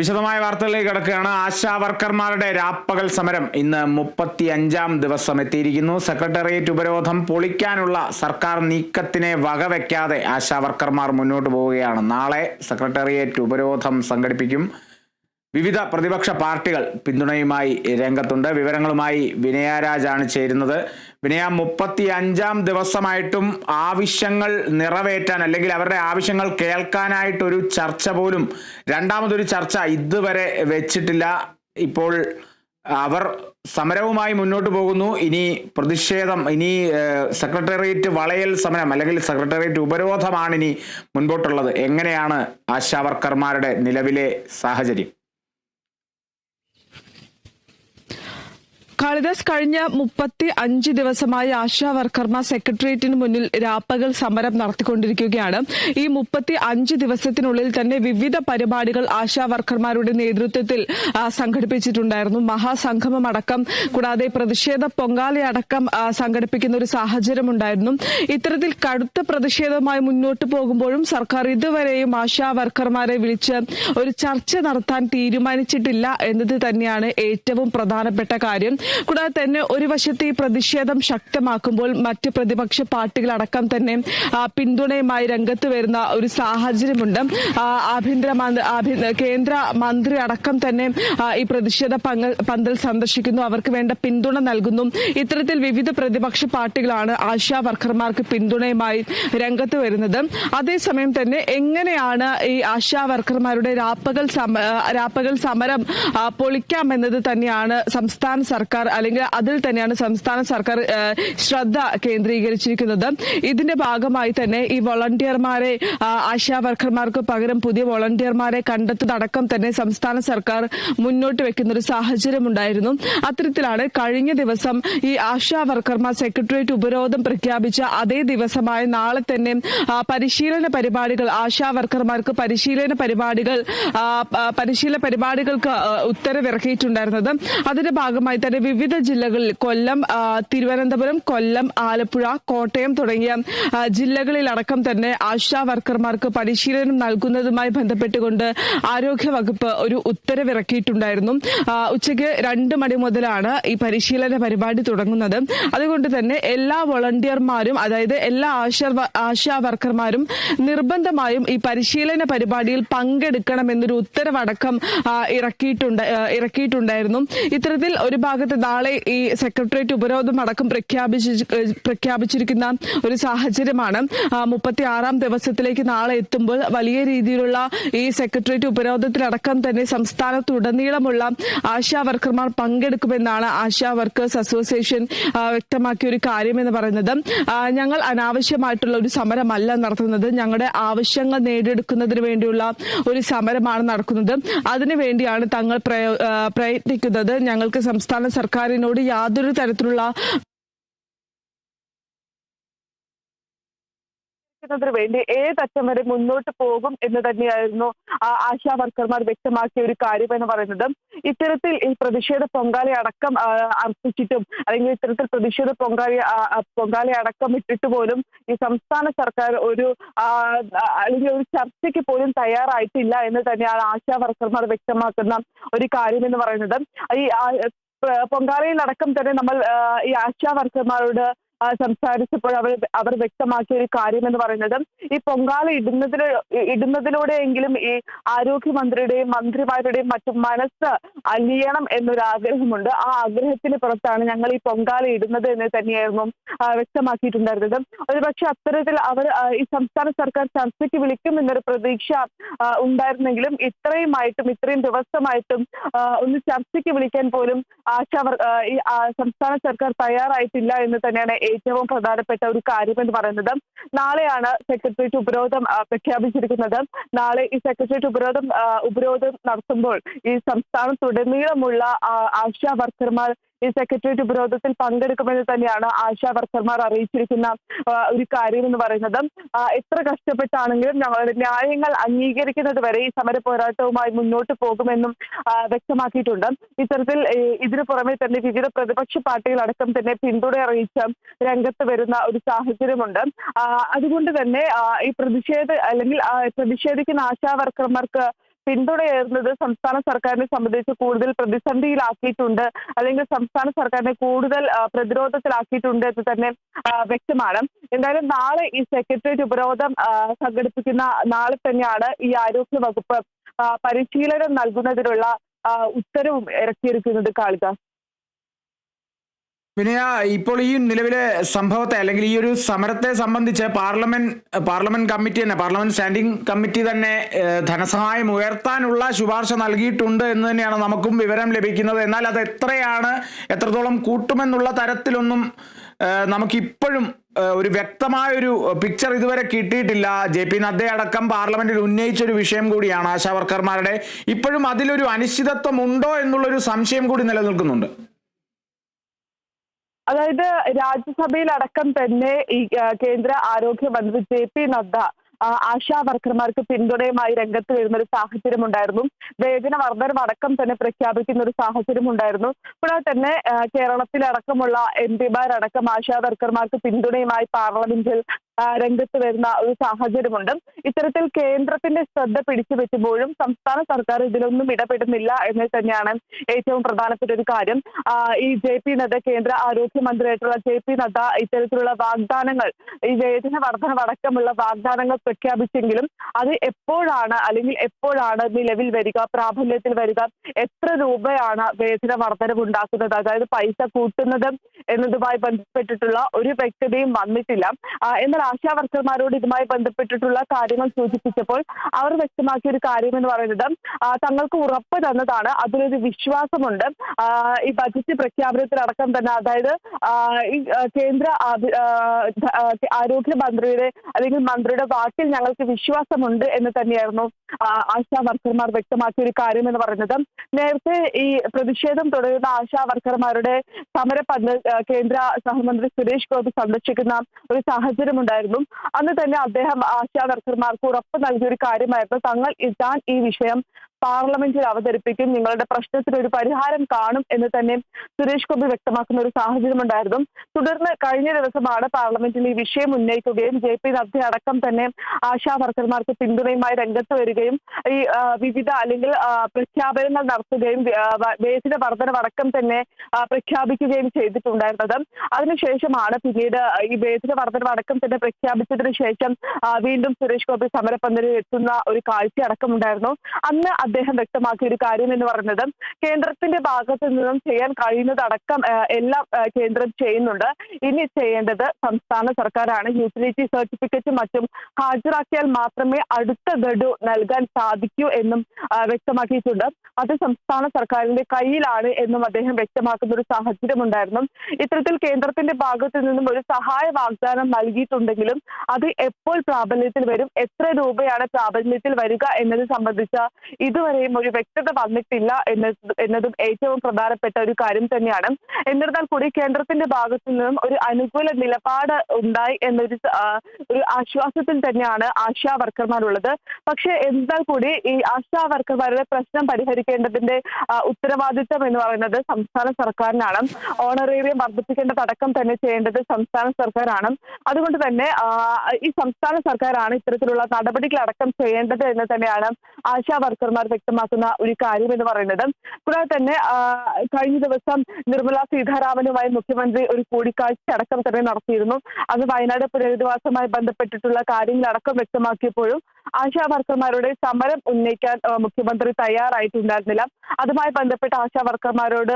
വിശദമായ വാർത്തകളിലേക്ക് കിടക്കുകയാണ്. ആശാ വർക്കർമാരുടെ രാപ്പകൽ സമരം ഇന്ന് മുപ്പത്തി അഞ്ചാം ദിവസം എത്തിയിരിക്കുന്നു. സെക്രട്ടേറിയറ്റ് ഉപരോധം പൊളിക്കാനുള്ള സർക്കാർ നീക്കത്തിനെ വകവെക്കാതെ ആശാ വർക്കർമാർ മുന്നോട്ട് പോവുകയാണ്. നാളെ സെക്രട്ടേറിയറ്റ് ഉപരോധം സംഘടിപ്പിക്കും. വിവിധ പ്രതിപക്ഷ പാർട്ടികൾ പിന്തുണയുമായി രംഗത്തുണ്ട്. വിവരങ്ങളുമായി വിനയരാജാണ് ചേരുന്നത്. വിനയ മുപ്പത്തി അഞ്ചാം ദിവസമായിട്ടും ആവശ്യങ്ങൾ നിറവേറ്റാൻ അല്ലെങ്കിൽ അവരുടെ ആവശ്യങ്ങൾ കേൾക്കാനായിട്ടൊരു ചർച്ച പോലും രണ്ടാമതൊരു ചർച്ച ഇതുവരെ വെച്ചിട്ടില്ല. ഇപ്പോൾ അവർ സമരവുമായി മുന്നോട്ട് പോകുന്നു. ഇനി പ്രതിഷേധം ഇനി സെക്രട്ടേറിയറ്റ് വളയൽ സമരം അല്ലെങ്കിൽ സെക്രട്ടേറിയറ്റ് ഉപരോധമാണ് ഇനി മുൻപോട്ടുള്ളത്. എങ്ങനെയാണ് ആശാവർക്കർമാരുടെ നിലവിലെ സാഹചര്യം? കാളിദാസ് കഴിഞ്ഞ മുപ്പത്തി അഞ്ച് ദിവസമായി ആശാ വർക്കർമാർ സെക്രട്ടേറിയറ്റിന് മുന്നിൽ രാപ്പകൽ സമരം നടത്തിക്കൊണ്ടിരിക്കുകയാണ്. ഈ മുപ്പത്തി അഞ്ച് ദിവസത്തിനുള്ളിൽ തന്നെ വിവിധ പരിപാടികൾ ആശാ വർക്കർമാരുടെ നേതൃത്വത്തിൽ സംഘടിപ്പിച്ചിട്ടുണ്ടായിരുന്നു. മഹാസംഗമം അടക്കം കൂടാതെ പ്രതിഷേധ പൊങ്കാലയടക്കം സംഘടിപ്പിക്കുന്ന ഒരു സാഹചര്യം ഉണ്ടായിരുന്നു ഇത്തരത്തിൽ കടുത്ത പ്രതിഷേധവുമായി മുന്നോട്ട് പോകുമ്പോഴും സർക്കാർ ഇതുവരെയും ആശാ വർക്കർമാരെ വിളിച്ച് ഒരു ചർച്ച നടത്താൻ തീരുമാനിച്ചിട്ടില്ല എന്നത് തന്നെയാണ് ഏറ്റവും പ്രധാനപ്പെട്ട കാര്യം. കൂടാതെ തന്നെ ഒരു വശത്ത് ഈ പ്രതിഷേധം ശക്തമാക്കുമ്പോൾ മറ്റ് പ്രതിപക്ഷ പാർട്ടികളടക്കം തന്നെ പിന്തുണയുമായി രംഗത്ത് വരുന്ന ഒരു സാഹചര്യമുണ്ട്. ആഭ്യന്തര കേന്ദ്ര മന്ത്രി അടക്കം തന്നെ ഈ പ്രതിഷേധ പന്തൽ സന്ദർശിക്കുന്നു. അവർക്ക് വേണ്ട പിന്തുണ നൽകുന്നു. ഇത്തരത്തിൽ വിവിധ പ്രതിപക്ഷ പാർട്ടികളാണ് ആശാ വർക്കർമാർക്ക് പിന്തുണയുമായി രംഗത്ത് വരുന്നത്. അതേസമയം തന്നെ എങ്ങനെയാണ് ഈ ആശാ വർക്കർമാരുടെ രാപ്പകൽ രാപ്പകൽ സമരം പൊളിക്കാം പൊളിക്കാമെന്നത് തന്നെയാണ് സംസ്ഥാന സർക്കാർ അല്ലെങ്കിൽ അതിൽ തന്നെയാണ് സംസ്ഥാന സർക്കാർ ശ്രദ്ധ കേന്ദ്രീകരിച്ചിരിക്കുന്നത്. ഇതിന്റെ ഭാഗമായി തന്നെ ഈ വോളണ്ടിയർമാരെ ആശാ വർക്കർമാർക്ക് പകരം പുതിയ വോളണ്ടിയർമാരെ കണ്ടെത്തുന്നതടക്കം തന്നെ സംസ്ഥാന സർക്കാർ മുന്നോട്ട് വെക്കുന്ന ഒരു സാഹചര്യമുണ്ടായിരുന്നു. അത്തരത്തിലാണ് കഴിഞ്ഞ ദിവസം ഈ ആശാ വർക്കർമാർ സെക്രട്ടേറിയറ്റ് ഉപരോധം പ്രഖ്യാപിച്ച അതേ ദിവസമായ നാളെ തന്നെ പരിശീലന പരിപാടികൾ ആശാ വർക്കർമാർക്ക് പരിശീലന പരിപാടികൾ പരിശീലന പരിപാടികൾക്ക് ഉത്തരവിറക്കിയിട്ടുണ്ടായിരുന്നത്. അതിന്റെ ഭാഗമായി തന്നെ വിവിധ ജില്ലകളിൽ കൊല്ലം തിരുവനന്തപുരം കൊല്ലം ആലപ്പുഴ കോട്ടയം തുടങ്ങിയ ജില്ലകളിലടക്കം തന്നെ ആശാ വർക്കർമാർക്ക് പരിശീലനം നൽകുന്നതുമായി ബന്ധപ്പെട്ടുകൊണ്ട് ആരോഗ്യ വകുപ്പ് ഒരു ഉത്തരവിറക്കിയിട്ടുണ്ടായിരുന്നു. ഉച്ചയ്ക്ക് രണ്ട് മണി മുതലാണ് ഈ പരിശീലന പരിപാടി തുടങ്ങുന്നത്. അതുകൊണ്ട് തന്നെ എല്ലാ വോളണ്ടിയർമാരും അതായത് എല്ലാ ആശാ ആശാ വർക്കർമാരും നിർബന്ധമായും ഈ പരിശീലന പരിപാടിയിൽ പങ്കെടുക്കണമെന്നൊരു ഉത്തരവടക്കം ഇറക്കിയിട്ടുണ്ട് ഇറക്കിയിട്ടുണ്ടായിരുന്നു. ഇത്തരത്തിൽ ഒരു ഭാഗത്ത് നാളെ ഈ സെക്രട്ടേറിയറ്റ് ഉപരോധം അടക്കം പ്രഖ്യാപിച്ച് പ്രഖ്യാപിച്ചിരിക്കുന്ന ഒരു സാഹചര്യമാണ്. മുപ്പത്തി ആറാം ദിവസത്തിലേക്ക് നാളെ എത്തുമ്പോൾ വലിയ രീതിയിലുള്ള ഈ സെക്രട്ടേറിയറ്റ് ഉപരോധത്തിലടക്കം തന്നെ സംസ്ഥാനത്തുടനീളമുള്ള ആശാ വർക്കർമാർ പങ്കെടുക്കുമെന്നാണ് ആശാ വർക്കേഴ്സ് അസോസിയേഷൻ വ്യക്തമാക്കിയ ഒരു കാര്യം എന്ന് പറയുന്നത് ഞങ്ങൾ അനാവശ്യമായിട്ടുള്ള ഒരു സമരമല്ല നടത്തുന്നത്. ഞങ്ങളുടെ ആവശ്യങ്ങൾ നേടിയെടുക്കുന്നതിന് വേണ്ടിയുള്ള ഒരു സമരമാണ് നടക്കുന്നത്. അതിനുവേണ്ടിയാണ് തങ്ങൾ പ്രയോ- പ്രയത്നിക്കുന്നത്. ഞങ്ങൾക്ക് സംസ്ഥാന സർക്കാരിനോട് യാതൊരു തരത്തിലുള്ള വേണ്ടി ഏതറ്റം വരെ മുന്നോട്ട് പോകും എന്ന് തന്നെയായിരുന്നു ആശാ വർക്കർമാർ വ്യക്തമാക്കിയ ഒരു കാര്യം എന്ന് പറയുന്നത്. ഇത്തരത്തിൽ ഈ പ്രതിഷേധ പൊങ്കാല അടക്കം അർപ്പിച്ചിട്ടും അല്ലെങ്കിൽ ഇത്തരത്തിൽ പ്രതിഷേധ പൊങ്കാല പൊങ്കാല അടക്കം ഇട്ടിട്ട് പോലും ഈ സംസ്ഥാന സർക്കാർ ഒരു അല്ലെങ്കിൽ ഒരു ചർച്ചയ്ക്ക് പോലും തയ്യാറായിട്ടില്ല എന്ന് തന്നെയാണ് ആശാ വർക്കർമാർ വ്യക്തമാക്കുന്ന ഒരു കാര്യം എന്ന് പറയുന്നത്. ഈ ആ, അടക്കം തന്നെ നമ്മൾ ഈ ആശാ വർക്കർമാരോട് ആ, സംസാരിച്ചപ്പോൾ അവർ അവർ വ്യക്തമാക്കിയ ഒരു കാര്യം എന്ന് പറയുന്നത് ഈ പൊങ്കാല ഇടുന്നതിന് ഇടുന്നതിലൂടെയെങ്കിലും ഈ ആരോഗ്യമന്ത്രിയുടെയും മന്ത്രിമാരുടെയും മറ്റും മനസ്സ് അലിയണം എന്നൊരു ആഗ്രഹമുണ്ട് ആ ആഗ്രഹത്തിന് പുറത്താണ് ഞങ്ങൾ ഈ പൊങ്കാല ഇടുന്നത് എന്ന് തന്നെയായിരുന്നു വ്യക്തമാക്കിയിട്ടുണ്ടായിരുന്നത്. ഒരുപക്ഷെ അത്തരത്തിൽ അവർ ഈ സംസ്ഥാന സർക്കാർ ചർച്ചയ്ക്ക് വിളിക്കും എന്നൊരു പ്രതീക്ഷ ഉണ്ടായിരുന്നെങ്കിലും ഇത്രയുമായിട്ടും ഇത്രയും ദിവസമായിട്ടും ഒന്ന് ചർച്ചയ്ക്ക് വിളിക്കാൻ പോലും ആശാവർ ഈ സംസ്ഥാന സർക്കാർ തയ്യാറായിട്ടില്ല എന്ന് തന്നെയാണ് ഏറ്റവും പ്രധാനപ്പെട്ട ഒരു കാര്യം എന്ന് പറയുന്നത് നാളെയാണ് സെക്രട്ടേറിയറ്റ് ഉപരോധം പ്രഖ്യാപിച്ചിരിക്കുന്നത്. നാളെ ഈ സെക്രട്ടേറിയറ്റ് ഉപരോധം ഉപരോധം നടത്തുമ്പോൾ ഈ സംസ്ഥാനത്തുടനീളമുള്ള ആശാ വർക്കർമാർ ഈ സെക്രട്ടേറിയറ്റ് ഉപരോധത്തിൽ പങ്കെടുക്കുമെന്ന് തന്നെയാണ് ആശാ വർക്കർമാർ അറിയിച്ചിരിക്കുന്ന ഒരു കാര്യം എന്ന് പറയുന്നത്. എത്ര കഷ്ടപ്പെട്ടാണെങ്കിലും ഞങ്ങളുടെ ന്യായങ്ങൾ അംഗീകരിക്കുന്നത് വരെ ഈ സമര പോരാട്ടവുമായി മുന്നോട്ട് പോകുമെന്നും വ്യക്തമാക്കിയിട്ടുണ്ട്. ഇത്തരത്തിൽ ഇതിനു പുറമെ തന്നെ വിവിധ പ്രതിപക്ഷ പാർട്ടികളടക്കം തന്നെ പിന്തുണ അറിയിച്ച് രംഗത്ത് വരുന്ന ഒരു സാഹചര്യമുണ്ട്. അതുകൊണ്ട് തന്നെ ഈ പ്രതിഷേധ അല്ലെങ്കിൽ പ്രതിഷേധിക്കുന്ന ആശാ വർക്കർമാർക്ക് പിന്തുണയേറുന്നത് സംസ്ഥാന സർക്കാരിനെ സംബന്ധിച്ച് കൂടുതൽ പ്രതിസന്ധിയിലാക്കിയിട്ടുണ്ട് അല്ലെങ്കിൽ സംസ്ഥാന സർക്കാരിനെ കൂടുതൽ പ്രതിരോധത്തിലാക്കിയിട്ടുണ്ട് എന്ന് തന്നെ വ്യക്തമാണ്. എന്തായാലും നാളെ ഈ സെക്രട്ടേറിയറ്റ് ഉപരോധം സംഘടിപ്പിക്കുന്ന നാളെ തന്നെയാണ് ഈ ആരോഗ്യ വകുപ്പ് പരിശീലനം നൽകുന്നതിനുള്ള ഉത്തരവും ഇറക്കിയിരിക്കുന്നത് കാളിദാസ്. വിനയ ഇപ്പോൾ ഈ നിലവിലെ സംഭവത്തെ അല്ലെങ്കിൽ ഈ ഒരു സമരത്തെ സംബന്ധിച്ച് പാർലമെന്റ് പാർലമെന്റ് കമ്മിറ്റി തന്നെ പാർലമെന്റ് സ്റ്റാൻഡിംഗ് കമ്മിറ്റി തന്നെ ധനസഹായം ഉയർത്താനുള്ള ശുപാർശ നൽകിയിട്ടുണ്ട് എന്ന് തന്നെയാണ് നമുക്കും വിവരം ലഭിക്കുന്നത്. എന്നാൽ അത് എത്രയാണ് എത്രത്തോളം കൂട്ടുമെന്നുള്ള തരത്തിലൊന്നും നമുക്കിപ്പോഴും ഒരു വ്യക്തമായ ഒരു പിക്ചർ ഇതുവരെ കിട്ടിയിട്ടില്ല. ജെ പി നദ്ദ അടക്കം പാർലമെന്റിൽ ഉന്നയിച്ച ഒരു വിഷയം കൂടിയാണ് ആശാവർക്കർമാരുടെ ഇപ്പോഴും അതിലൊരു അനിശ്ചിതത്വം ഉണ്ടോ എന്നുള്ളൊരു സംശയം കൂടി നിലനിൽക്കുന്നുണ്ട്. അതായത് രാജ്യസഭയിൽ അടക്കം തന്നെ ഈ കേന്ദ്ര ആരോഗ്യമന്ത്രി ജെ പി നദ്ദ ആശാ വർക്കർമാർക്ക് പിന്തുണയുമായി രംഗത്ത് വരുന്ന ഒരു സാഹചര്യം ഉണ്ടായിരുന്നു വേതന വർധനം അടക്കം തന്നെ പ്രഖ്യാപിക്കുന്ന ഒരു സാഹചര്യം ഉണ്ടായിരുന്നു കൂടാതെ തന്നെ കേരളത്തിലടക്കമുള്ള എം പിമാരടക്കം ആശാ വർക്കർമാർക്ക് പിന്തുണയുമായി പാർലമെന്റിൽ രംഗത്ത് വരുന്ന ഒരു സാഹചര്യമുണ്ട്. ഇത്തരത്തിൽ കേന്ദ്രത്തിന്റെ ശ്രദ്ധ പിടിച്ചു വെച്ചുമ്പോഴും സംസ്ഥാന സർക്കാർ ഇതിലൊന്നും ഇടപെടുന്നില്ല എന്ന് തന്നെയാണ് ഏറ്റവും പ്രധാനപ്പെട്ട ഒരു കാര്യം ഈ ജെ പി നദ്ദ കേന്ദ്ര ആരോഗ്യമന്ത്രിയായിട്ടുള്ള ജെ പി നദ്ദ ഇത്തരത്തിലുള്ള വാഗ്ദാനങ്ങൾ ഈ വേതന വർധനവടക്കമുള്ള വാഗ്ദാനങ്ങൾ പ്രഖ്യാപിച്ചെങ്കിലും അത് എപ്പോഴാണ് അല്ലെങ്കിൽ എപ്പോഴാണ് നിലവിൽ വരിക പ്രാബല്യത്തിൽ വരിക എത്ര രൂപയാണ് വേതന വർധനവ് ഉണ്ടാക്കുന്നത് അതായത് പൈസ കൂട്ടുന്നത് എന്നതുമായി ബന്ധപ്പെട്ടിട്ടുള്ള ഒരു വ്യക്തതയും വന്നിട്ടില്ല. എന്നാൽ ആശാ വർക്കർമാരോട് ഇതുമായി ബന്ധപ്പെട്ടിട്ടുള്ള കാര്യങ്ങൾ സൂചിപ്പിച്ചപ്പോൾ അവർ വ്യക്തമാക്കിയ ഒരു കാര്യം എന്ന് പറയുന്നത് തങ്ങൾക്ക് ഉറപ്പ് തന്നതാണ്. അതിലൊരു വിശ്വാസമുണ്ട്. ഈ ബജറ്റ് പ്രഖ്യാപനത്തിലടക്കം തന്നെ അതായത് ഈ കേന്ദ്ര ആരോഗ്യ മന്ത്രിയുടെ അല്ലെങ്കിൽ മന്ത്രിയുടെ വാക്കിൽ ഞങ്ങൾക്ക് വിശ്വാസമുണ്ട് എന്ന് തന്നെയായിരുന്നു ആശാ വർക്കർമാർ വ്യക്തമാക്കിയ ഒരു കാര്യം എന്ന് പറയുന്നത്. നേരത്തെ ഈ പ്രതിഷേധം തുടരുന്ന ആശാ വർക്കർമാരുടെ സമര പന്ത് കേന്ദ്ര സഹമന്ത്രി സുരേഷ് ഗോപി സന്ദർശിക്കുന്ന ഒരു സാഹചര്യം ഉണ്ടായിരുന്നു. അന്ന് തന്നെ അദ്ദേഹം ആശാ വർക്കർമാർക്ക് ഉറപ്പ് നൽകിയ ഒരു കാര്യമായിരുന്നു. തങ്ങൾ താൻ ഈ വിഷയം പാർലമെന്റിൽ അവതരിപ്പിക്കും നിങ്ങളുടെ പ്രശ്നത്തിന് ഒരു പരിഹാരം കാണും എന്ന് തന്നെ സുരേഷ് ഗോപി വ്യക്തമാക്കുന്ന ഒരു സാഹചര്യം ഉണ്ടായിരുന്നു. തുടർന്ന് കഴിഞ്ഞ ദിവസമാണ് പാർലമെന്റിൽ ഈ വിഷയം ഉന്നയിക്കുകയും ജെ പി നദ്ദ അടക്കം തന്നെ ആശാ വർക്കർമാർക്ക് പിന്തുണയുമായി രംഗത്ത് വരികയും ഈ വിവിധ അല്ലെങ്കിൽ പ്രഖ്യാപനങ്ങൾ നടത്തുകയും വേതന വർധനവടക്കം തന്നെ പ്രഖ്യാപിക്കുകയും ചെയ്തിട്ടുണ്ടായിരുന്നത്. അതിനുശേഷമാണ് പിന്നീട് ഈ വേതന വർധനവടക്കം തന്നെ പ്രഖ്യാപിച്ചതിന് ശേഷം വീണ്ടും സുരേഷ് ഗോപി സമരപ്പന്തലിൽ എത്തുന്ന ഒരു കാഴ്ച അടക്കമുണ്ടായിരുന്നു അന്ന് അദ്ദേഹം വ്യക്തമാക്കിയ ഒരു കാര്യം എന്ന് പറയുന്നത് കേന്ദ്രത്തിന്റെ ഭാഗത്ത് നിന്നും ചെയ്യാൻ കഴിയുന്നതടക്കം എല്ലാം കേന്ദ്രം ചെയ്യുന്നുണ്ട്. ഇനി ചെയ്യേണ്ടത് സംസ്ഥാന സർക്കാരാണ്. യൂട്ടിലിറ്റി സർട്ടിഫിക്കറ്റ് മറ്റും ഹാജരാക്കിയാൽ മാത്രമേ അടുത്ത ഗഡു നൽകാൻ സാധിക്കൂ എന്നും വ്യക്തമാക്കിയിട്ടുണ്ട്. അത് സംസ്ഥാന സർക്കാരിന്റെ കയ്യിലാണ് എന്നും അദ്ദേഹം വ്യക്തമാക്കുന്ന ഒരു സാഹചര്യം ഉണ്ടായിരുന്നു. ഇത്തരത്തിൽ കേന്ദ്രത്തിന്റെ ഭാഗത്തു നിന്നും ഒരു സഹായ വാഗ്ദാനം നൽകിയിട്ടുണ്ടെങ്കിലും അത് എപ്പോൾ പ്രാബല്യത്തിൽ വരും എത്ര രൂപയാണ് പ്രാബല്യത്തിൽ വരിക എന്നത് സംബന്ധിച്ച ഇതുവരെയും ഒരു വ്യക്തത വന്നിട്ടില്ല എന്ന എന്നതും ഏറ്റവും പ്രധാനപ്പെട്ട ഒരു കാര്യം തന്നെയാണ്. എന്നിരുന്നാൽ കൂടി കേന്ദ്രത്തിന്റെ ഭാഗത്തു നിന്നും ഒരു അനുകൂല നിലപാട് ഉണ്ടായി എന്നൊരു ഒരു ആശ്വാസത്തിൽ തന്നെയാണ് ആശാ വർക്കർമാരുള്ളത്. പക്ഷെ എന്നാൽ കൂടി ഈ ആശാ വർക്കർമാരുടെ പ്രശ്നം പരിഹരിക്കേണ്ടതിന്റെ ഉത്തരവാദിത്വം എന്ന് പറയുന്നത് സംസ്ഥാന സർക്കാരിനാണ്. ഓണറേറിയം വർദ്ധിപ്പിക്കേണ്ടതടക്കം തന്നെ ചെയ്യേണ്ടത് സംസ്ഥാന സർക്കാരാണ്. അതുകൊണ്ട് തന്നെ ഈ സംസ്ഥാന സർക്കാരാണ് ഇത്തരത്തിലുള്ള നടപടികളടക്കം ചെയ്യേണ്ടത് എന്ന് തന്നെയാണ് ആശാ വർക്കർമാർ വ്യക്തമാക്കുന്ന ഒരു കാര്യം എന്ന് പറയുന്നത്. കൂടാതെ തന്നെ കഴിഞ്ഞ ദിവസം നിർമ്മല സീതാരാമനുമായി മുഖ്യമന്ത്രി ഒരു കൂടിക്കാഴ്ച അടക്കം തന്നെ നടത്തിയിരുന്നു. അത് വയനാട് പുനരധിവാസവുമായി ബന്ധപ്പെട്ടിട്ടുള്ള കാര്യങ്ങളടക്കം വ്യക്തമാക്കിയപ്പോഴും ആശാ വർക്കർമാരുടെ സമരം ഉന്നയിക്കാൻ മുഖ്യമന്ത്രി തയ്യാറായിട്ടുണ്ടായിരുന്നില്ല. അതുമായി ബന്ധപ്പെട്ട ആശാവർക്കർമാരോട്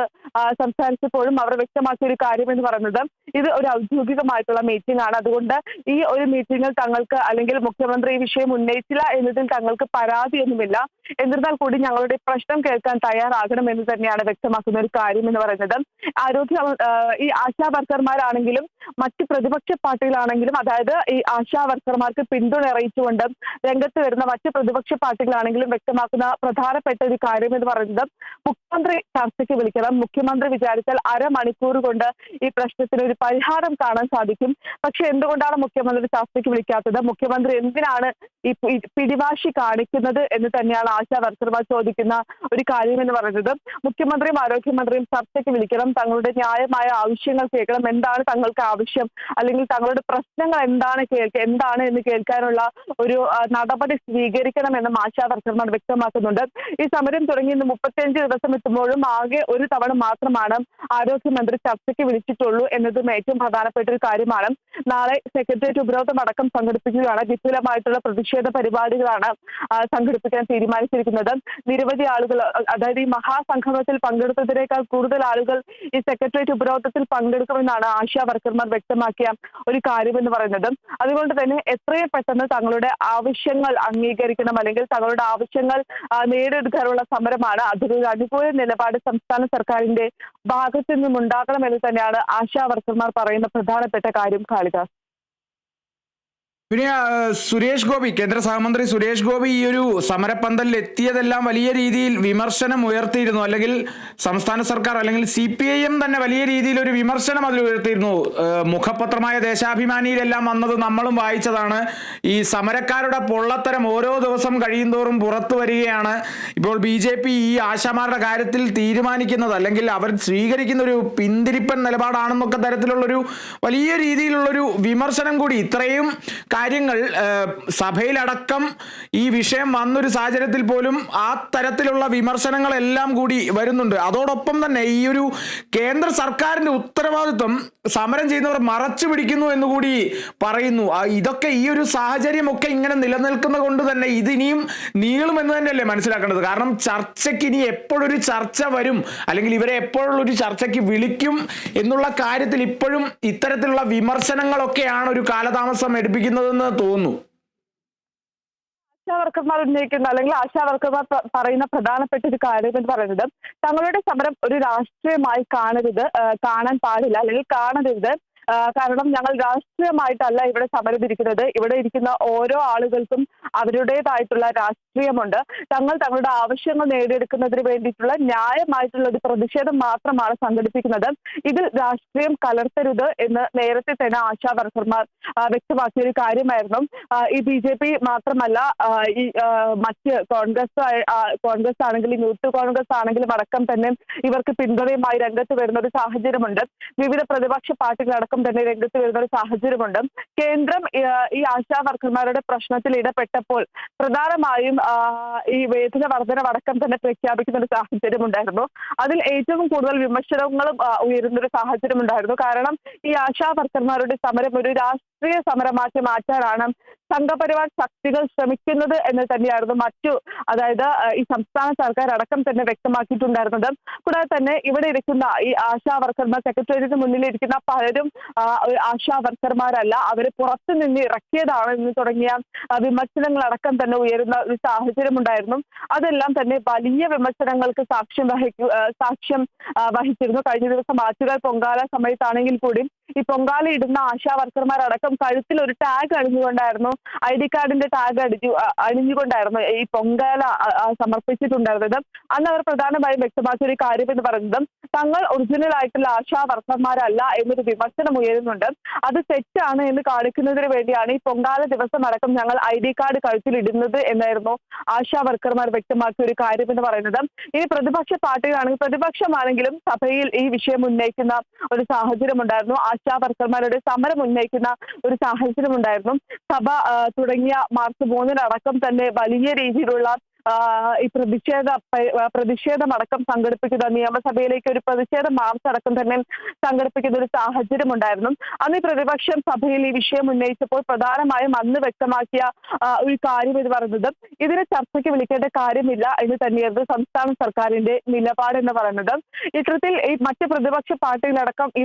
സംസാരിച്ചപ്പോഴും അവർ വ്യക്തമാക്കിയ ഒരു കാര്യം എന്ന് പറയുന്നത് ഇത് ഒരു ഔദ്യോഗികമായിട്ടുള്ള മീറ്റിംഗ് ആണ്. അതുകൊണ്ട് ഈ ഒരു മീറ്റിംഗിൽ തങ്ങൾക്ക് അല്ലെങ്കിൽ മുഖ്യമന്ത്രി ഈ വിഷയം ഉന്നയിച്ചില്ല എന്നതിൽ തങ്ങൾക്ക് പരാതിയൊന്നുമില്ല. എന്നിരുന്നാൽ കൂടി ഞങ്ങളുടെ പ്രശ്നം കേൾക്കാൻ തയ്യാറാകണം എന്ന് തന്നെയാണ് വ്യക്തമാക്കുന്ന ഒരു കാര്യം എന്ന് പറയുന്നത്. ആരോഗ്യ ഈ ആശാ വർക്കർമാരാണെങ്കിലും മറ്റ് പ്രതിപക്ഷ പാർട്ടികളാണെങ്കിലും അതായത് ഈ ആശാ വർക്കർമാർക്ക് പിന്തുണ അറിയിച്ചുകൊണ്ട് രംഗത്ത് വരുന്ന മറ്റ് പ്രതിപക്ഷ പാർട്ടികളാണെങ്കിലും വ്യക്തമാക്കുന്ന പ്രധാനപ്പെട്ട ഒരു കാര്യം എന്ന് പറയുന്നത് മുഖ്യമന്ത്രി ചർച്ചയ്ക്ക് വിളിക്കണം. മുഖ്യമന്ത്രി വിചാരിച്ചാൽ അരമണിക്കൂർ കൊണ്ട് ഈ പ്രശ്നത്തിന് ഒരു പരിഹാരം കാണാൻ സാധിക്കും. പക്ഷെ എന്തുകൊണ്ടാണ് മുഖ്യമന്ത്രി ചർച്ചയ്ക്ക് വിളിക്കാത്തത്? മുഖ്യമന്ത്രി എന്തിനാണ് ഈ പിടിവാശി കാണിക്കുന്നത് എന്ന് തന്നെയാണ് ആശാ വർക്കർമാർ ചോദിക്കുന്ന ഒരു കാര്യം എന്ന് പറയുന്നത്. മുഖ്യമന്ത്രിയും ആരോഗ്യമന്ത്രിയും ചർച്ചയ്ക്ക് വിളിക്കണം. തങ്ങളുടെ ന്യായമായ ആവശ്യങ്ങൾ കേൾക്കണം. എന്താണ് തങ്ങൾക്ക് ആവശ്യം? അല്ലെങ്കിൽ തങ്ങളുടെ പ്രശ്നങ്ങൾ എന്താണ് കേൾക്കുക എന്താണ് എന്ന് കേൾക്കാനുള്ള ഒരു ആ, നടപടി സ്വീകരിക്കണമെന്നും ആശാ വർക്കർമാർ വ്യക്തമാക്കുന്നുണ്ട്. ഈ സമരം തുടങ്ങി ഇന്ന് മുപ്പത്തിയഞ്ച് ദിവസം എത്തുമ്പോഴും ആകെ ഒരു തവണ മാത്രമാണ് ആരോഗ്യമന്ത്രി ചർച്ചയ്ക്ക് വിളിച്ചിട്ടുള്ളൂ എന്നതും ഏറ്റവും പ്രധാനപ്പെട്ട ഒരു കാര്യമാണ്. നാളെ സെക്രട്ടേറിയറ്റ് ഉപരോധം അടക്കം സംഘടിപ്പിക്കുകയാണ്. വിപുലമായിട്ടുള്ള പ്രതിഷേധ പരിപാടികളാണ് സംഘടിപ്പിക്കാൻ തീരുമാനിച്ചിരിക്കുന്നത്. നിരവധി ആളുകൾ അതായത് ഈ മഹാസംഗമത്തിൽ പങ്കെടുത്തതിനേക്കാൾ കൂടുതൽ ആളുകൾ ഈ സെക്രട്ടേറിയറ്റ് ഉപരോധത്തിൽ പങ്കെടുക്കുമെന്നാണ് ആശാ വർക്കർമാർ വ്യക്തമാക്കിയ ഒരു കാര്യമെന്ന് പറയുന്നത്. അതുകൊണ്ട് തന്നെ എത്രയും പെട്ടെന്ന് തങ്ങളുടെ ആവശ്യങ്ങൾ അംഗീകരിക്കണം അല്ലെങ്കിൽ തങ്ങളുടെ ആവശ്യങ്ങൾ നേടിയെടുക്കാനുള്ള സമരമാണ് അതൊരു അനുകൂല നിലപാട് സംസ്ഥാന സർക്കാരിന്റെ ഭാഗത്തു നിന്നും ഉണ്ടാകണമെന്ന് തന്നെയാണ് ആശാ വർക്കർമാർ പറയുന്ന പ്രധാനപ്പെട്ട കാര്യം കാളിദാസ്. പിന്നെ സുരേഷ് ഗോപി കേന്ദ്ര സഹമന്ത്രി സുരേഷ് ഗോപി ഈ ഒരു സമരപ്പന്തലിൽ എത്തിയതെല്ലാം വലിയ രീതിയിൽ വിമർശനം ഉയർത്തിയിരുന്നു. അല്ലെങ്കിൽ സംസ്ഥാന സർക്കാർ അല്ലെങ്കിൽ സി പി ഐ എം തന്നെ വലിയ രീതിയിൽ ഒരു വിമർശനം അതിൽ ഉയർത്തിയിരുന്നു. മുഖപത്രമായ ദേശാഭിമാനിയിലെല്ലാം വന്നത് നമ്മളും വായിച്ചതാണ്. ഈ സമരക്കാരുടെ പൊള്ളത്തരം ഓരോ ദിവസം കഴിയുന്തോറും പുറത്തു വരികയാണ്. ഇപ്പോൾ ബി ജെ പി ഈ ആശാമാരുടെ കാര്യത്തിൽ തീരുമാനിക്കുന്നത് അല്ലെങ്കിൽ അവർ സ്വീകരിക്കുന്ന ഒരു പിന്തിരിപ്പൻ നിലപാടാണെന്നൊക്കെ തരത്തിലുള്ളൊരു വലിയ രീതിയിലുള്ളൊരു വിമർശനം കൂടി ഇത്രയും കാര്യങ്ങൾ സഭയിലടക്കം ഈ വിഷയം വന്നൊരു സാഹചര്യത്തിൽ പോലും ആ തരത്തിലുള്ള വിമർശനങ്ങളെല്ലാം കൂടി വരുന്നുണ്ട്. അതോടൊപ്പം തന്നെ ഈ ഒരു കേന്ദ്ര സർക്കാരിന്റെ ഉത്തരവാദിത്വം സമരം ചെയ്യുന്നവർ മറച്ചു പിടിക്കുന്നു എന്ന് കൂടി പറയുന്നു. ഇതൊക്കെ ഈ ഒരു സാഹചര്യമൊക്കെ ഇങ്ങനെ നിലനിൽക്കുന്ന കൊണ്ട് തന്നെ ഇതിനിയും നീളുമെന്ന് തന്നെയല്ലേ മനസ്സിലാക്കേണ്ടത്. കാരണം ചർച്ചയ്ക്ക് ഇനി എപ്പോഴൊരു ചർച്ച വരും അല്ലെങ്കിൽ ഇവരെ എപ്പോഴുള്ളൊരു ചർച്ചയ്ക്ക് വിളിക്കും എന്നുള്ള കാര്യത്തിൽ ഇപ്പോഴും ഇത്തരത്തിലുള്ള വിമർശനങ്ങളൊക്കെയാണ് ഒരു കാലതാമസം എടുപ്പിക്കുന്നതെന്ന് തോന്നുന്നു. ആശാ വർക്കർമാർ ഉന്നയിക്കുന്ന അല്ലെങ്കിൽ ആശാ വർക്കർമാർ പറയുന്ന പ്രധാനപ്പെട്ട ഒരു കാര്യം എന്ന് പറയുന്നത് തങ്ങളുടെ സമരം ഒരു രാഷ്ട്രീയമായി കാണരുത് കാണാൻ പാടില്ല അല്ലെങ്കിൽ കാണരുത് കാരണം ഞങ്ങൾ രാഷ്ട്രീയമായിട്ടല്ല ഇവിടെ സമരം ഇരിക്കുന്നത് ഇവിടെ ഇരിക്കുന്ന ഓരോ ആളുകൾക്കും അവരുടേതായിട്ടുള്ള രാഷ്ട്രീയമുണ്ട്. തങ്ങൾ തങ്ങളുടെ ആവശ്യങ്ങൾ നേടിയെടുക്കുന്നതിന് വേണ്ടിയിട്ടുള്ള ന്യായമായിട്ടുള്ള ഒരു പ്രതിഷേധം മാത്രമാണ് സംഘടിപ്പിക്കുന്നത്. ഇതിൽ രാഷ്ട്രീയം കലർത്തരുത് എന്ന് നേരത്തെ തന്നെ ആശാ വർക്കർമാർ വ്യക്തമാക്കിയ ഒരു കാര്യമായിരുന്നു. ഈ ബി ജെ പി മാത്രമല്ല ഈ മറ്റ് കോൺഗ്രസ് കോൺഗ്രസ് ആണെങ്കിലും യൂത്ത് കോൺഗ്രസ് ആണെങ്കിലും അടക്കം തന്നെ ഇവർക്ക് പിന്തുണയുമായി രംഗത്ത് വരുന്ന ഒരു സാഹചര്യമുണ്ട്. വിവിധ പ്രതിപക്ഷ പാർട്ടികളടക്കം തന്നെ രംഗത്ത് വരുന്ന ഒരു സാഹചര്യമുണ്ട്. കേന്ദ്രം ഈ ആശാ വർക്കർമാരുടെ പ്രശ്നത്തിൽ ഇടപെട്ടപ്പോൾ പ്രധാനമായും ഈ വേതന വർധന അടക്കം തന്നെ പ്രഖ്യാപിക്കുന്ന ഒരു സാഹചര്യം ഉണ്ടായിരുന്നു അതിൽ ഏറ്റവും കൂടുതൽ വിമർശനങ്ങളും ഉയരുന്ന ഒരു സാഹചര്യം ഉണ്ടായിരുന്നു കാരണം ഈ ആശാ വർക്കർമാരുടെ സമരം ഒരു രാഷ്ട്രീയ സമരമാക്കി മാറ്റാനാണ് സംഘപരിവാർ ശക്തികൾ ശ്രമിക്കുന്നത് എന്ന് തന്നെയായിരുന്നു മറ്റു അതായത് ഈ സംസ്ഥാന സർക്കാർ അടക്കം തന്നെ വ്യക്തമാക്കിയിട്ടുണ്ടായിരുന്നത്. കൂടാതെ തന്നെ ഇവിടെ ഇരിക്കുന്ന ഈ ആശാ വർക്കർമാർ സെക്രട്ടേറിയറ്റിന് മുന്നിൽ ഇരിക്കുന്ന പലരും ആശാ വർക്കർമാരല്ല അവരെ പുറത്തു നിന്ന് ഇറക്കിയതാണ് എന്ന് തുടങ്ങിയ വിമർശനങ്ങൾ അടക്കം തന്നെ ഉയരുന്ന ഒരു സാഹചര്യം ഉണ്ടായിരുന്നു അതെല്ലാം തന്നെ വലിയ വിമർശനങ്ങൾക്ക് സാക്ഷ്യം വഹിക്കു സാക്ഷ്യം വഹിച്ചിരുന്നു. കഴിഞ്ഞ ദിവസം ആറ്റുകാൽ പൊങ്കാല സമയത്താണെങ്കിൽ കൂടി ഈ പൊങ്കാല ഇടുന്ന ആശാ വർക്കർമാരടക്കം കഴുത്തിൽ ഒരു ടാഗ് അണിഞ്ഞുകൊണ്ടായിരുന്നു. ഐ ഡി കാർഡിന്റെ ടാഗ് അടിച്ചു അണിഞ്ഞുകൊണ്ടായിരുന്നു ഈ പൊങ്കാല സമർപ്പിച്ചിട്ടുണ്ടായിരുന്നത്. അന്ന് അവർ പ്രധാനമായും വ്യക്തമാക്കിയ ഒരു കാര്യം എന്ന് പറയുന്നത് തങ്ങൾ ഒറിജിനൽ ആയിട്ടുള്ള ആശാ വർക്കർമാരല്ല എന്നൊരു വിമർശനം ഉയരുന്നുണ്ട്. അത് തെറ്റാണ് എന്ന് കാണിക്കുന്നതിന് വേണ്ടിയാണ് ഈ പൊങ്കാല ദിവസം അടക്കം ഞങ്ങൾ ഐ ഡി കാർഡ് കഴുത്തിൽ ഇടുന്നത് എന്നായിരുന്നു ആശാ വർക്കർമാർ വ്യക്തമാക്കിയ ഒരു കാര്യം എന്ന് പറയുന്നത്. ഇനി പ്രതിപക്ഷ പാർട്ടികളാണെങ്കിൽ പ്രതിപക്ഷമാണെങ്കിലും സഭയിൽ ഈ വിഷയം ഉന്നയിക്കുന്ന ഒരു സാഹചര്യം ഉണ്ടായിരുന്നു ആശാ വർക്കർമാരുടെ സമരം ഉന്നയിക്കുന്ന ഒരു സാഹചര്യം ഉണ്ടായിരുന്നു സഭ തുടങ്ങിയ മാർച്ച് മൂന്നിനടക്കം തന്നെ വലിയ രീതിയിലുള്ള ഈ പ്രതിഷേധ പ്രതിഷേധമടക്കം സംഘടിപ്പിക്കുന്ന നിയമസഭയിലേക്ക് ഒരു പ്രതിഷേധ മാർച്ച് അടക്കം തന്നെ സംഘടിപ്പിക്കുന്ന ഒരു സാഹചര്യം ഉണ്ടായിരുന്നു അന്ന് പ്രതിപക്ഷം സഭയിൽ ഈ വിഷയം ഉന്നയിച്ചപ്പോൾ പ്രധാനമായും അന്ന് വ്യക്തമാക്കിയ ഒരു കാര്യം എന്ന് പറയുന്നത് ഇതിനെ ചർച്ചയ്ക്ക് വിളിക്കേണ്ട കാര്യമില്ല എന്ന് തന്നെയായിരുന്നു സംസ്ഥാന സർക്കാരിന്റെ നിലപാട് എന്ന് പറയുന്നത്. ഇത്തരത്തിൽ ഈ മറ്റ് പ്രതിപക്ഷ പാർട്ടികളടക്കം ഈ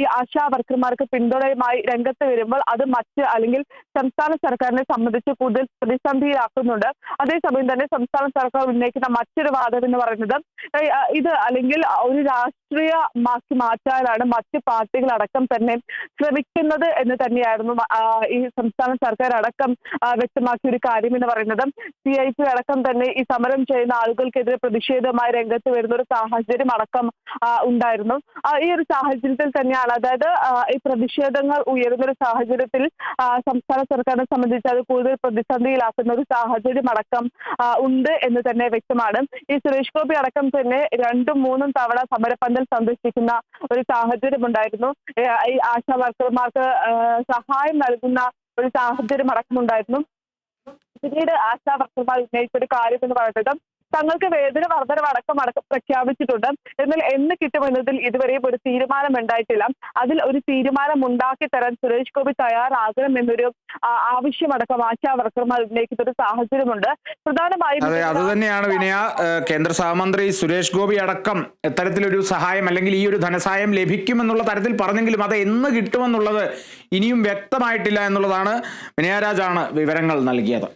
ഈ ആശാ വർക്കർമാർക്ക് പിന്തുണയുമായി രംഗത്ത് വരുമ്പോൾ അത് മറ്റ് അല്ലെങ്കിൽ സംസ്ഥാന സർക്കാരിനെ സംബന്ധിച്ച് കൂടുതൽ പ്രതിസന്ധിയിലാക്കുന്നുണ്ട്. അതേസമയം തന്നെ സംസ്ഥാന സർക്കാർ ഉന്നയിക്കുന്ന മറ്റൊരു വാദം എന്ന് പറയുന്നത് ഇത് അല്ലെങ്കിൽ ഒരു രാഷ്ട്രീയമാക്കി മാറ്റാനാണ് മറ്റ് പാർട്ടികളടക്കം തന്നെ ശ്രമിക്കുന്നത് എന്ന് തന്നെയായിരുന്നു ഈ സംസ്ഥാന സർക്കാർ അടക്കം വ്യക്തമാക്കിയ ഒരു കാര്യം എന്ന് പറയുന്നത്. സി ഐ പി അടക്കം തന്നെ ഈ സമരം ചെയ്യുന്ന ആളുകൾക്കെതിരെ പ്രതിഷേധമായി രംഗത്ത് വരുന്ന ഒരു സാഹചര്യം അടക്കം ഉണ്ടായിരുന്നു. ഈ ഒരു സാഹചര്യത്തിൽ തന്നെയാണ് അതായത് ഈ പ്രതിഷേധങ്ങൾ ഉയരുന്ന ഒരു സാഹചര്യത്തിൽ സംസ്ഥാന സർക്കാരിനെ സംബന്ധിച്ച് അത് കൂടുതൽ പ്രതിസന്ധിയിലാക്കുന്ന ഒരു സാഹചര്യം അടക്കം ഉണ്ട് എന്ന് തന്നെ വ്യക്തമാണ്. ഈ സുരേഷ് ഗോപി അടക്കം തന്നെ രണ്ടും മൂന്നും തവണ സമരപ്പന്തൽ സന്ദർശിക്കുന്ന ഒരു സാഹചര്യം ഉണ്ടായിരുന്നു. ഈ ആശാ വർക്കർമാർക്ക് സഹായം നൽകുന്ന ഒരു സാഹചര്യം അടക്കമുണ്ടായിരുന്നു. പിന്നീട് ആശാ വർക്കർമാർ ഉന്നയിച്ച ഒരു കാര്യം എന്ന് പറയുന്നത് തങ്ങൾക്ക് വേതന വർധന അടക്കം പ്രഖ്യാപിച്ചിട്ടുണ്ട്. എന്നാൽ എന്ന് കിട്ടുമെന്നതിൽ ഇതുവരെയും ഒരു തീരുമാനം ഉണ്ടായിട്ടില്ല അതിൽ ഒരു തീരുമാനം ഉണ്ടാക്കി തരാൻ സുരേഷ് ഗോപി തയ്യാറാകണം എന്നൊരു ആവശ്യമടക്കം ആശാ വർക്കർമാർ ഉന്നയിക്കുന്ന ഒരു സാഹചര്യമുണ്ട്. പ്രധാനമായും അതെ അത് തന്നെയാണ് വിനയ. കേന്ദ്ര സഹമന്ത്രി സുരേഷ് ഗോപി അടക്കം ഇത്തരത്തിലൊരു സഹായം അല്ലെങ്കിൽ ഈ ഒരു ധനസഹായം ലഭിക്കുമെന്നുള്ള തരത്തിൽ പറഞ്ഞെങ്കിലും അത് എന്ന് കിട്ടുമെന്നുള്ളത് ഇനിയും വ്യക്തമായിട്ടില്ല എന്നുള്ളതാണ് വിനയരാജാണ് വിവരങ്ങൾ നൽകിയത്.